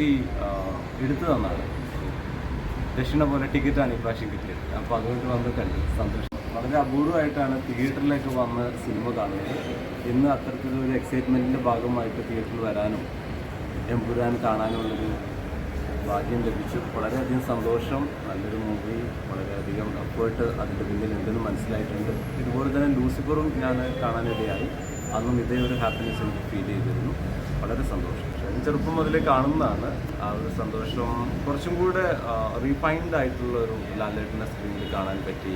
വ്യക്തി എടുത്തു തന്നാണ്. ദക്ഷിണ പോലെ ടിക്കറ്റാണ് ഇപ്രാവശ്യം കിട്ടിയത്. അപ്പോൾ അതുകൊണ്ട് വന്ന് കണ്ടു. സന്തോഷം. വളരെ അപൂർവമായിട്ടാണ് തിയേറ്ററിലേക്ക് വന്ന് സിനിമ കാണുന്നത്. ഇന്ന് അത്തരത്തിലൊരു എക്സൈറ്റ്മെന്റിന്റെ ഭാഗമായിട്ട് തിയേറ്ററിൽ വരാനും എമ്പുരാൻ കാണാനുള്ളൊരു ഭാഗ്യം ലഭിച്ചു. വളരെയധികം സന്തോഷം. നല്ലൊരു മൂവി വളരെയധികം അപ്പോയിട്ട് അതിന്റെ പിന്നിൽ എന്തെന്ന് മനസ്സിലായിട്ടുണ്ട്. ഇതുപോലെ തന്നെ ലൂസിഫറും ഞാൻ കാണാനിടയായി. അന്നും ഇതേ ഒരു ഹാപ്പിനെസ് എനിക്ക് ഫീൽ ചെയ്തിരുന്നു. വളരെ സന്തോഷം. ചെറുപ്പം മുതലേ കാണുന്നതാണ്. ആ ഒരു സന്തോഷം. കുറച്ചും കൂടെ റീഫൈൻഡ് ആയിട്ടുള്ള ഒരു ലാലേട്ടനെ സ്ക്രീനിൽ കാണാൻ പറ്റി.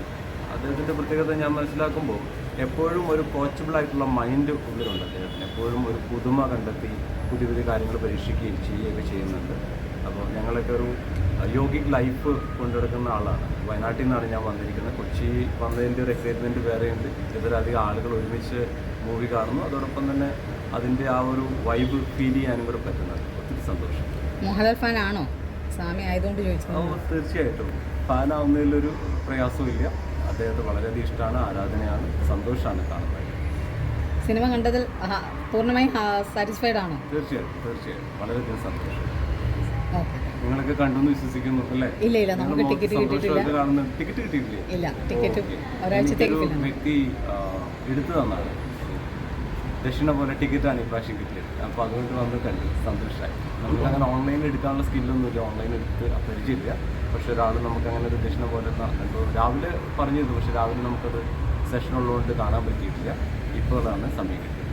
അദ്ദേഹത്തിന്റെ പ്രത്യേകത ഞാൻ മനസ്സിലാക്കുമ്പോൾ എപ്പോഴും ഒരു കോച്ചബിൾ ആയിട്ടുള്ള മൈൻഡ് ഉള്ളിലുണ്ട് അദ്ദേഹത്തിന്. എപ്പോഴും ഒരു പുതുമ കണ്ടെത്തി പുതിയ പുതിയ കാര്യങ്ങൾ പരീക്ഷിക്കുകയും ചെയ്യുകയൊക്കെ ചെയ്യുന്നുണ്ട്. അപ്പോൾ ഞങ്ങളൊക്കെ ഒരു യോഗിക് ലൈഫ് കൊണ്ടെടുക്കുന്ന ആളാണ്. വയനാട്ടിൽ നിന്നാണ് ഞാൻ വന്നിരിക്കുന്നത്. കൊച്ചി വന്നതിന്റെ ഒരു എക്സൈറ്റ്മെന്റ് വേറെയുണ്ട് ഇതിലധികം ആളുകൾ ഒരുമിച്ച് മൂവി കാണുന്നു. അതോടൊപ്പം തന്നെ അതിന്റെ ആ ഒരു വൈബ് ഫീൽ ചെയ്യാനും കൂടെ പറ്റുന്നത് ഒത്തിരി സന്തോഷം. മോഹൻലാൽ ഫാൻ ആണോ? സ്വാമി ആയതുകൊണ്ട് ചോദിച്ചു തീർച്ചയായിട്ടും. ഫാനാവുന്നതിലൊരു പ്രയാസവും ഇല്ല. അദ്ദേഹത്തെ വളരെയധികം ഇഷ്ടമാണ് ആരാധനയാണ് സന്തോഷമാണ് കാണുന്നത്. സിനിമ കണ്ടതിൽ പൂർണമായും സാറ്റിസ്ഫൈഡ് ആണോ? തീർച്ചയായിട്ടും തീർച്ചയായിട്ടും. വളരെയധികം സന്തോഷം. നിങ്ങളൊക്കെ കണ്ടെന്ന് വിശ്വസിക്കുന്നു അല്ലേ ഇല്ല ഇല്ല നമുക്ക് ടിക്കറ്റ് കിട്ടിയിട്ടില്ല. ടിക്കറ്റ് കിട്ടിയിട്ടില്ല? ഇല്ല ടിക്കറ്റ്. ഒരാഴ്ചത്തേക്ക് വ്യക്തി എടുത്തു തന്നാണ്. ദക്ഷിണ പോലെ ടിക്കറ്റാണ് ഇപ്രാവശ്യം കിട്ടിയത്. അപ്പോൾ അതുകൊണ്ട് വന്ന് കണ്ടു. സന്തോഷമായി നമുക്ക് അങ്ങനെ ഓൺലൈനിൽ എടുക്കാനുള്ള സ്കില്ലൊന്നുമില്ല. ഓൺലൈൻ എടുത്ത് പരിചയമില്ല. പക്ഷെ ഒരാൾ നമുക്ക് അങ്ങനെ ഒരു ദക്ഷിണ പോലെ ന- രാവിലെ പറഞ്ഞിരുന്നു. പക്ഷെ രാവിലെ നമുക്കത് സെഷൻ ഉള്ളതുകൊണ്ട് കാണാൻ പറ്റിയിട്ടില്ല. ഇപ്പോഴാണ് സമയം കിട്ടിയത്.